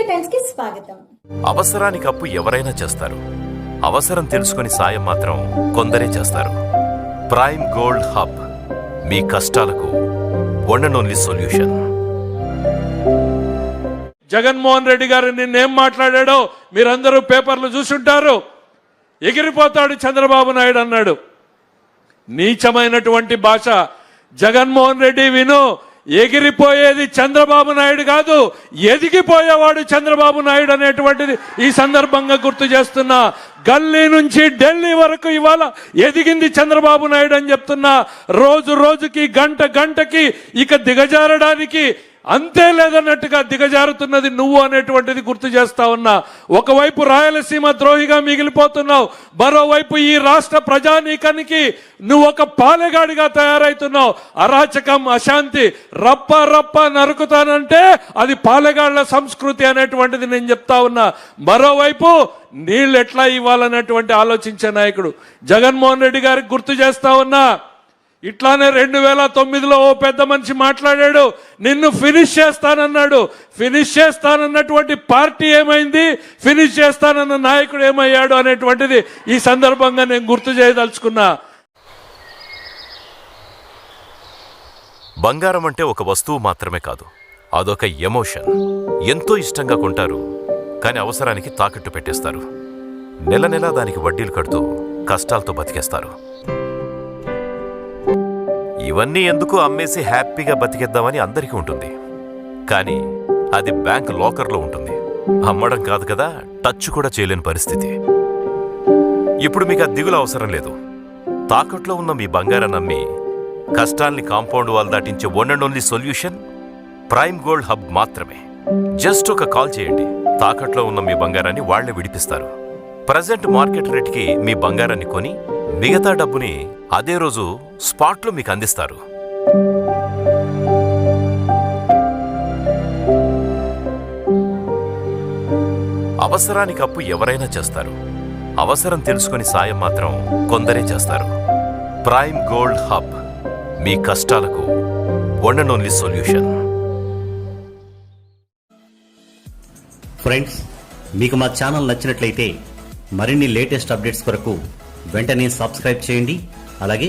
స్వాగతం. అవసరానికి అప్పు ఎవరైనా చేస్తారు. అవసరం తెలుసుకుని సాయం మాత్రం కొందరే చేస్తారు. ప్రైమ్ గోల్డ్ హబ్ మీ కష్టాలకు one and only solution Jaganmohan Reddy garu నిన్నేం మాట్లాడాడో మీరందరూ పేపర్లు చూసుంటారు. ఎగిరిపోతాడు చంద్రబాబు నాయుడు అన్నాడు. నీచమైనటువంటి భాష జగన్మోహన్ రెడ్డి విను. ఎగిరిపోయేది చంద్రబాబు నాయుడు కాదు ఎదిగిపోయేవాడు చంద్రబాబు నాయుడు అనేటువంటిది ఈ సందర్భంగా గుర్తు చేస్తున్నా. గల్లీ నుంచి ఢిల్లీ వరకు ఇవాళ ఎదిగింది చంద్రబాబు నాయుడు అని చెప్తున్నా. రోజు రోజుకి గంట గంటకి ఇక దిగజారడానికి అంతే లేదన్నట్టుగా దిగజారుతున్నది నువ్వు అనేటువంటిది గుర్తు చేస్తా ఉన్నా. ఒకవైపు రాయలసీమ ద్రోహిగా మిగిలిపోతున్నావు మరోవైపు ఈ రాష్ట్ర ప్రజానీకానికి నువ్వు ఒక పాలెగాడిగా తయారైతున్నావు. అరాచకం అశాంతి రప్ప రప్ప నరుకుతానంటే అది పాలెగాళ్ళ సంస్కృతి అనేటువంటిది నేను చెప్తా ఉన్నా. మరోవైపు నీళ్ళు ఎట్లా ఇవ్వాలనేటువంటి ఆలోచించే నాయకుడు జగన్మోహన్ రెడ్డి గారికి గుర్తు చేస్తా ఉన్నా. ఇట్లానే రెండు వేల తొమ్మిదిలో ఓ పెద్ద మనిషి మాట్లాడాడు నిన్ను ఫినిష్ చేస్తానన్నాడు. ఫినిష్ చేస్తానన్నటువంటి పార్టీ ఏమైంది? ఫినిష్ చేస్తానన్న నాయకుడు ఏమయ్యాడు? అనేటువంటిది ఈ సందర్భంగా నేను గుర్తు చేయదలుచుకున్నా. బంగారం అంటే ఒక వస్తువు మాత్రమే కాదు అదొక ఎమోషన్. ఎంతో ఇష్టంగా కొంటారు కానీ అవసరానికి తాకట్టు పెట్టేస్తారు. నెల నెలా దానికి వడ్డీలు కడుతూ కష్టాలతో బతికేస్తారు. ఇవన్నీ ఎందుకు అమ్మేసి హ్యాపీగా బతికేద్దామని అందరికీ ఉంటుంది. కానీ అది బ్యాంక్ లాకర్లో ఉంటుంది. అమ్మడం కాదు కదా టచ్ కూడా చేయలేని పరిస్థితి. ఇప్పుడు మీకు ఆ దిగులు అవసరం లేదు. తాకట్లో ఉన్న మీ బంగారాన్ని అమ్మి కష్టాల్ని compound wall దాటించే one and only solution prime gold hub మాత్రమే. జస్ట్ ఒక కాల్ చేయండి. తాకట్లో ఉన్న మీ బంగారాన్ని వాళ్ళే విడిపిస్తారు. ప్రజెంట్ మార్కెట్ రేట్కి మీ బంగారాన్ని కొని మిగతా డబ్బుని అదే రోజు స్పాట్లో మీకు అందిస్తారు. అవసరానికి అప్పు ఎవరైనా చేస్తారు. అవసరం తెలుసుకుని సాయం మాత్రం కొందరే చేస్తారు. ప్రైమ్ గోల్డ్ హబ్ మీ కష్టాలకు one and only solution. Friends మీకు మా ఛానల్ నచ్చినట్లయితే మరిన్ని లేటెస్ట్ అప్డేట్స్ కొరకు వెంటనే సబ్స్క్రైబ్ చేయండి. అలాగే